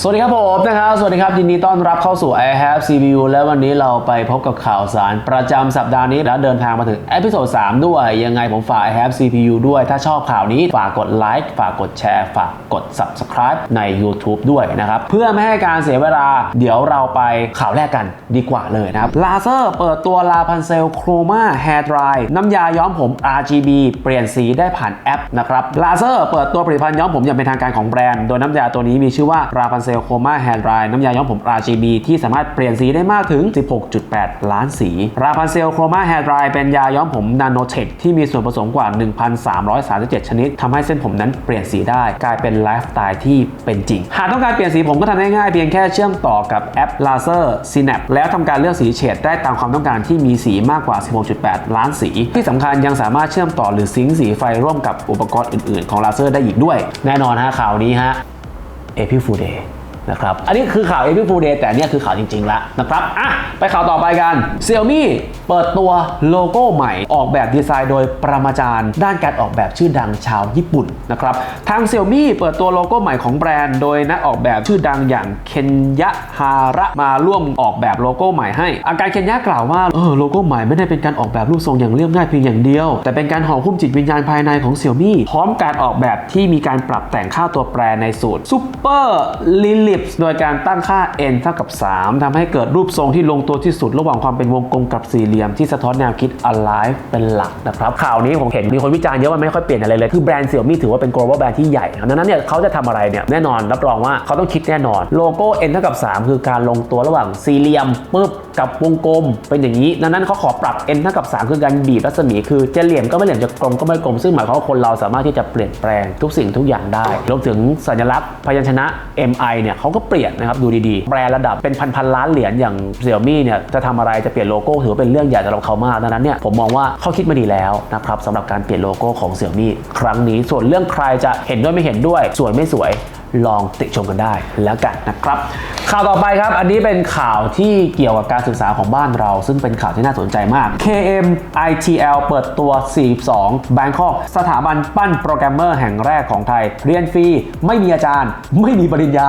สวัสดีครับผมนะครับ สวัสดีครับ ยินดีต้อนรับเข้าสู่ I Have CPU และวันนี้เราไปพบกับข่าวสารประจำสัปดาห์นี้ แล้วเดินทางมาถึงเอพิโซด3ด้วย ยังไงผมฝาก I Have CPU ด้วย ถ้าชอบข่าวนี้ ฝากกดไลค์ฝากกดแชร์ฝากกด Subscribe ใน YouTube ด้วยนะครับ เพื่อไม่ให้การเสียเวลา เดี๋ยวเราไปข่าวแรกกันดีกว่าเลยนะครับลาเซอร์เปิดตัวลาพันเซลโครมาแฮร์ดรายน้ำยาย้อมผม RGB เปลี่ยนสีได้ผ่านแอปนะครับลาเซอร์เปิดตัวผลิตภัณฑ์ย้อมผมอย่างเป็นทางการของแบรนด์โดยน้ำยาตัวนี้มีชื่อว่าราพันเซลโครมาแฮร์ดรายน้ำยาย้อมผม RGB ที่สามารถเปลี่ยนสีได้มากถึง 16.8 ล้านสี ราพันเซลโครมาแฮร์ดรายเป็นยาย้อมผมนาโนเทคที่มีส่วนผสมกว่า 1,337 ชนิดทำให้เส้นผมนั้นเปลี่ยนสีได้ กลายเป็นไลฟ์สไตล์ที่เป็นจริง หากต้องการเปลี่ยนสีผมก็ทำได้ง่ายเพียงแค่เชื่อมต่อกับแอป Laser Synapse แล้วทำการเลือกสีเฉดได้ตามความต้องการที่มีสีมากกว่า 16.8 ล้านสี ที่สำคัญยังสามารถเชื่อมต่อหรือซิงค์สีไฟร่วมกับอุปกรณ์อื่นๆ ของ Laser ได้อีกด้วย แน่นอนฮะข่าวนี้ฮะ เอพิฟูเดย์ นะครับอันนี้คือข่าว April Fool Day แต่เนี่ยคือข่าวจริงๆแล้วนะครับอะไปข่าวต่อไปกัน Xiaomi เปิดตัวโลโก้ใหม่ออกแบบดีไซน์โดยปรมาจารย์ ด้านการออกแบบชื่อดังชาวญี่ปุ่นนะครับทาง Xiaomi เปิดตัวโลโก้ใหม่ของแบรนด์ โดยนักออกแบบชื่อดังอย่างเคนยะฮาระมาร่วมออกแบบโลโก้ใหม่ให้ อาการเคนยะกล่าวว่าเออโลโก้ใหม่ไม่ได้เป็นการออกแบบรูปทรงอย่างเรียบง่ายเพียงอย่างเดียว แต่เป็นการห่อหุ้มจิตวิญญาณภายในของ Xiaomi พร้อมการออกแบบที่มีการปรับแต่งค่าตัวแปรในสูตร Super Lilips โดยการตั้งค่า n เท่ากับ 3ทำให้เกิดรูปทรงที่ลงตัวที่สุด ระหว่างความเป็นวงกลมกับสี่เหลี่ยมที่สะท้อนแนวคิด alive เป็นหลักนะครับ ข่าวนี้ผมเห็นมีคนวิจารณ์เยอะว่าไม่ค่อยเปลี่ยนอะไรเลย คือแบรนด์เซียวมี่ถือว่าเป็น global แบรนด์ที่ใหญ่ดังนั้นเนี่ยเขาจะทำอะไรเนี่ยแน่นอนรับรองว่าเขาต้องคิดแน่นอน โลโก้ n เท่ากับ 3 คือการลงตัวระหว่างสี่เหลี่ยมปึ๊บ กับวงกลมเป็นอย่างนี้ ดังนั้นเขาขอปรับ n เท่ากับ 3 คือการบีบรัศมี คือจะเหลี่ยมก็ไม่เหลี่ยมจะกลมก็ไม่กลม ซึ่งหมายความว่าคนเราสามารถที่จะเปลี่ยนแปลงทุกสิ่งทุกอย่างได้ รวมถึงสัญลักษณ์พยัญชนะ MI เนี่ยเขาก็เปลี่ยนนะครับดูดีๆแบร์ระดับเป็นพันพันๆล้านเหรียญอย่าง Xiaomi เนี่ยจะทำอะไรจะเปลี่ยนโลโก้ถือว่าเป็นเรื่องใหญ่สำหรับเขามากดังนั้นเนี่ยผมมองว่าเขาคิดมาดีแล้วนะครับสำหรับการเปลี่ยนโลโก้ของ Xiaomi ครั้งนี้ส่วนเรื่องใครจะเห็นด้วยไม่เห็นด้วยสวยไม่สวย ลองติชมกันได้แล้วกันนะครับ ข่าวต่อไปครับ อันนี้เป็นข่าวที่เกี่ยวกับการศึกษาของบ้านเรา ซึ่งเป็นข่าวที่น่าสนใจมาก KM ITL เปิดตัว 42 Bangkok สถาบันปั้นโปรแกรมเมอร์แห่งแรกของไทย เรียนฟรี ไม่มีอาจารย์ ไม่มีปริญญา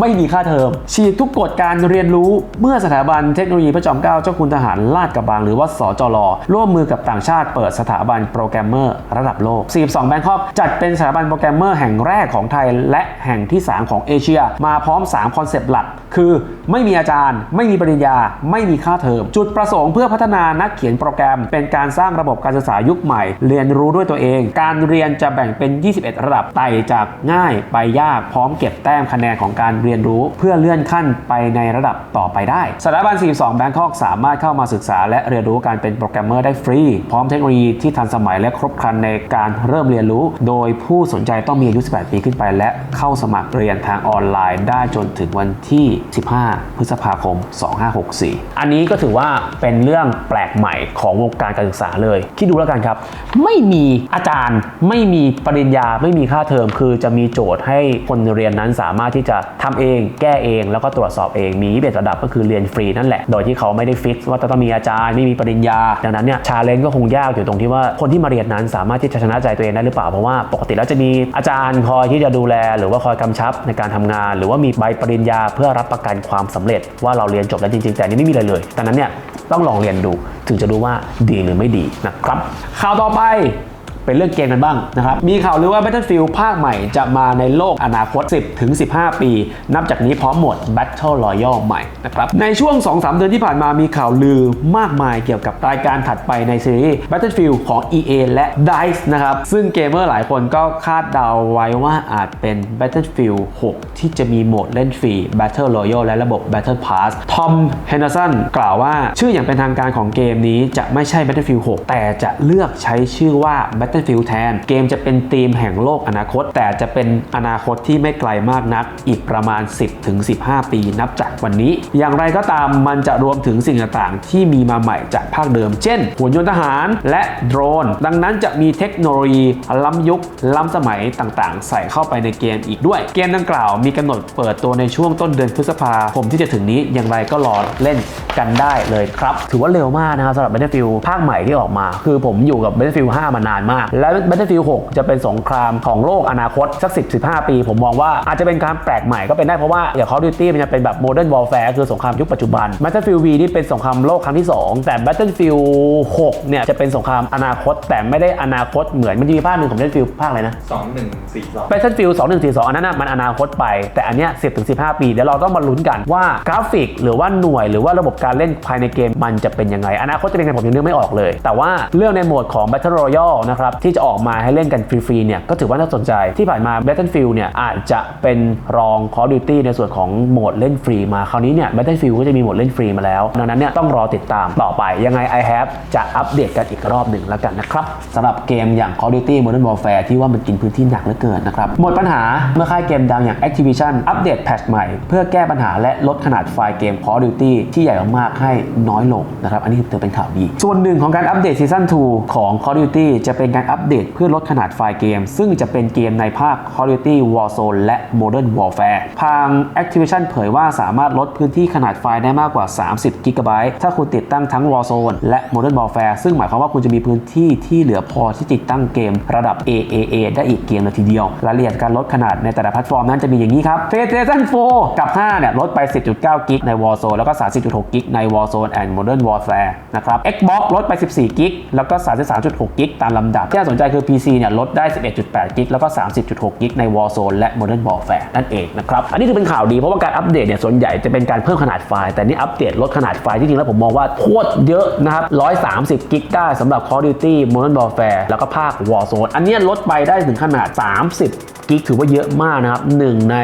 ไม่มีค่าเทอม ฉีดทุกกฎการเรียนรู้เมื่อสถาบันเทคโนโลยีพระจอมเกล้าเจ้าคุณทหารลาดกระบังหรือว่าสจรร่วมมือกับต่างชาติเปิดสถาบันโปรแกรมเมอร์ระดับโลก 42 Bangkok จัดเป็นสถาบันโปรแกรมเมอร์แห่งแรกของไทยและแห่งที่ 3 ของเอเชีย มาพร้อม 3 คอนเซปต์หลัก คือไม่มีอาจารย์ ไม่มีปริญญา ไม่มีค่าเทอม จุดประสงค์เพื่อพัฒนานักเขียนโปรแกรม เป็นการสร้างระบบการศึกษายุคใหม่ เรียนรู้ด้วยตัวเอง การเรียนจะแบ่งเป็น 21 ระดับไต่จากง่ายไปยากพร้อมเก็บแต้มคะแนนของการเรียนรู้ เพื่อเลื่อนขั้นไปในระดับต่อไปได้สถาบัน 42 Bangkok สามารถเข้ามาศึกษา และเรียนรู้การเป็นโปรแกรมเมอร์ได้ฟรี พร้อมเทคโนโลยีที่ทันสมัยและครบครันในการเริ่มเรียนรู้ โดยผู้สนใจต้องมีอายุ 18 ปีขึ้นไปและเข้าสมัครเรียนทางออนไลน์ได้จนถึงวันที่ 15 พฤษภาคม 2564 อันนี้ก็ถือว่าเป็นเรื่องแปลกใหม่ของวงการการศึกษาเลย คิดดูแล้วกันครับ ไม่มีอาจารย์ ไม่มีปริญญา ไม่มีค่าเทอม คือจะมีโจทย์ให้คนเรียนนั้นสามารถที่จะทำเอง แก้เอง แล้วก็ตรวจสอบเอง มี21ระดับก็คือเรียนฟรีนั่นแหละ โดยที่เขาไม่ได้ฟิกว่าจะต้องมีอาจารย์ ไม่มีปริญญา ดังนั้นเนี่ย ชาเลนจ์ก็คงยากอยู่ตรงที่ว่าคนที่มาเรียนนั้นสามารถที่จะชนะใจตัวเองได้หรือเปล่า เพราะว่าปกติแล้วจะมีอาจารย์คอยที่จะดูแล หรือว่าคอยกำชับในการทำงาน หรือว่ามีใบปริญญาเพื่อรับประกันความสำเร็จ ว่าเราเรียนจบแล้วจริงๆ แต่นนี่ไม่มีเลยเลยดังนั้นเนี่ยต้องลองเรียนดูถึงจะรู้ว่าดีหรือไม่ดีนะครับข่าวต่อไป เป็นเรื่องเกมกันบ้างนะครับ มีข่าวลือว่า Battlefield ภาคใหม่จะมาในโลกอนาคต 10ถึง15 ปี นับจากนี้พร้อมหมด Battle Royale ใหม่นะครับ ในช่วง 2-3 เดือนที่ผ่านมามีข่าวลือมากมายเกี่ยวกับรายการถัดไปในซีรีส์ Battlefield ของ EA และ DICE นะครับ ซึ่งเกมเมอร์หลายคนก็คาดเดาไว้ว่าอาจเป็น Battlefield 6 ที่จะมีโหมดเล่นฟรี Battle Royale และระบบ Battle Pass ทอมเฮนเดอร์สันกล่าวว่าชื่ออย่างเป็นทางการของเกมนี้จะไม่ใช่ Battlefield 6 แต่จะเลือกใช้ชื่อว่า Battlefield แทน เกมจะเป็นธีมแห่งโลกอนาคต แต่จะเป็นอนาคตที่ไม่ไกลมากนัก อีกประมาณ 10-15 ปีนับจากวันนี้ อย่างไรก็ตามมันจะรวมถึงสิ่งต่างๆ ที่มีมาใหม่จากภาคเดิม เช่นหุ่นยนต์ทหารและโดรน ดังนั้นจะมีเทคโนโลยีล้ำยุค ล้ำสมัยต่างๆ ใส่เข้าไปในเกมอีกด้วย เกมดังกล่าวมีกำหนดเปิดตัวในช่วงต้นเดือนพฤษภาคมที่จะถึงนี้ อย่างไรก็รอเล่นกันได้เลยครับ ถือว่าเร็วมากนะครับสำหรับ Battlefield ภาคใหม่ที่ออกมา คือผมอยู่กับ Battlefield 5 มานานมากและ Battlefield 6 จะเป็นสงครามของโลกอนาคตสัก 10 15 ปี ผมมองว่าอาจจะเป็นการแปลกใหม่ก็เป็นได้เพราะว่าอย่าง Call of Duty มันจะเป็นแบบ Modern Warfare คือสงครามยุคปัจจุบัน Battlefield V นี่เป็นสงครามโลกครั้งที่ 2 แต่ Battlefield 6 เนี่ยจะเป็นสงครามอนาคต แต่ไม่ได้อนาคตเหมือนมันจะมีภาคหนึ่งของ Battlefield ภาคอะไรนะสองหนึ่งสี่สอง Battlefield 2142อันนั้นนะมันอนาคตไป แต่อันเนี้ย10ถึง15 ปีเดี๋ยวเราต้องมาลุ้นกันว่ากราฟิก หรือว่าหน่วยหรือว่าระบบการเล่นภายในเกมมันจะเป็นยังไงอนาคตจะเป็นยังไงผมยังนึกไม่ออกเลย แต่ว่าเรื่องในโหมดของ Battle Royale นะครับที่จะออกมาให้เล่นกันฟรีๆเนี่ยก็ถือว่าน่าสนใจที่ผ่านมา Battlefield เนี่ยอาจจะเป็นรอง Call of Duty ในส่วนของโหมดเล่นฟรีมาคราวนี้เนี่ย Battlefield ก็จะมีโหมดเล่นฟรีมาแล้วดังนั้นเนี่ยต้องรอติดตามต่อไปยังไง I have จะอัปเดตกันอีกรอบหนึ่งแล้วกันนะครับสำหรับเกมอย่าง Call of Duty Modern Warfare ที่ว่ามันกินพื้นที่หนักเหลือเกินนะครับหมดปัญหาเมื่อค่ายเกมดังอย่าง Activision อัปเดตแพทช์ใหม่ เพื่อแก้ปัญหาและลดขนาดไฟล์เกม Call of Duty ที่ใหญ่มากๆให้น้อยลงนะครับอันนี้ถือเป็นข่าวดี ส่วนหนึ่งของการอัปเดตซีซั่น2ของ Call of Duty จะเป็นการอัปเดตเพื่อลดขนาดไฟล์เกม ซึ่งจะเป็นเกมในภาค Call of Duty Warzone และ Modern Warfare ทาง Activision เผยว่าสามารถลดพื้นที่ขนาดไฟล์ได้มากกว่า 30 g b ถ้าคุณติดตั้งทั้ง Warzone และ Modern Warfare ซึ่งหมายความว่าคุณจะมีพื้นที่ที่เหลือพอที่ติดตั้งเกมระดับ AAA ได้อีกเกมเลยทีเดียวรายละเอียดการลดขนาดในแต่ละแพลตฟอร์มนั้นจะมีอย่างนี้ครับ PlayStation 4 กับ 5 เนี่ย ลดไป 10.9 กิกใน Warzone แล้วก็ 30.6 กิกใน Warzone and Modern Warfare นะครับ Xbox ลดไป 14 กิกแล้วก็ 33.6 กิกตามลำดับที่น่าสนใจคือ PC เนี่ยลดได้ 11.8 กิกแล้วก็ 30.6 กิกใน Warzone และ Modern Warfare นั่นเองนะครับ อันนี้ถือเป็นข่าวดีเพราะว่าการอัปเดตเนี่ยส่วนใหญ่จะเป็นการเพิ่มขนาดไฟล์ แต่นี่อัปเดตลดขนาดไฟล์ที่จริงแล้วผมมองว่าโคตรเยอะนะครับ 130 กิกได้สำหรับ Call of Duty Modern Warfare แล้วก็ภาค Warzone อันนี้ลดไปได้ถึงขนาด 30กิกถือว่าเยอะมากนะครับ1ใน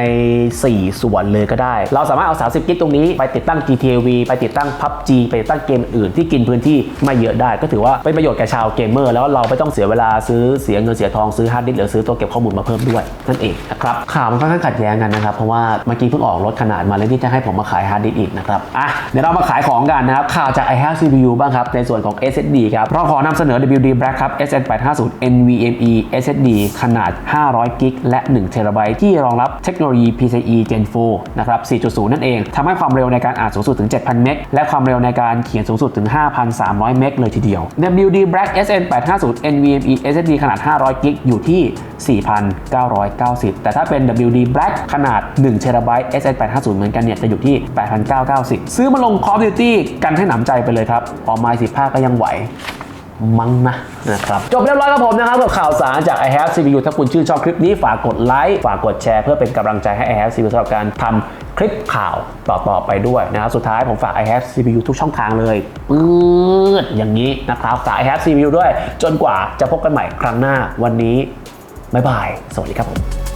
4 ส่วนเลยก็ได้ เราสามารถเอา 30 กิกตรงนี้ไปติดตั้ง GTV ไปติดตั้ง PUBG ไปติดตั้งเกมอื่นที่กินพื้นที่ไม่เยอะได้ ก็ถือว่าเป็นประโยชน์แก่ชาวเกมเมอร์แล้วเราไม่ต้องเสียเวลาซื้อเสียเงินเสียทองซื้อฮาร์ดดิสก์หรือซื้อตัวเก็บข้อมูลมาเพิ่มด้วยนั่นเองนะครับข่าวมันค่อนข้างขัดแย้งกันนะครับเพราะว่าเมื่อกี้เพิ่งออกลดขนาดมาเลยที่จะให้ผมมาขายฮาร์ดดิสก์อีกนะครับอะเดี๋ยวเรามาขายของกันนะครับข่าวจาก i h a v e CPU บ้างครับในส่วนของ SSD ครับเราขอนำเสนอ WD Black ครับ SN850 NVMe SSD ขนาด 500 กิกและ1 t b ที่รองรับเทคโนโลยี PCIe Gen 4นะครับ 4.0 นั่นเองทำให้ความเร็วในการอ่านสูงสุดถึง 7,000 เมกและความเร็วในการเขียนสูงสุดถึง 5,300 เมกเลยทีเดียว WD Black SN850 NVMe e.S.S.D. ขนาด 500 กิกอยู่ที่ 4,990 แต่ถ้าเป็น WD Black ขนาด1 t b S.S.850 เหมือนกันเนี่ย จะอยู่ที่ 8,990 ซื้อมาลง Call of Duty กันให้หนำใจไปเลยครับ ออกมาสิภาคก็ยังไหว มั้งนะนะครับ จบเรียบร้อยกับผมนะครับกับข่าวสารจาก i have CPU ถ้าคุณชื่นชอบคลิปนี้ฝากกดไลค์ฝากกดแชร์เพื่อเป็นกำลังใจให้ i have CPU สำหรับการทำคลิปข่าวต่อๆไปด้วยนะครับสุดท้ายผมฝาก i have CPU ทุกช่องทางเลยปื๊ดอย่างนี้นะครับฝาก i have CPU ด้วย จนกว่าจะพบกันใหม่ครั้งหน้าวันนี้บ๊ายบาย สวัสดีครับผม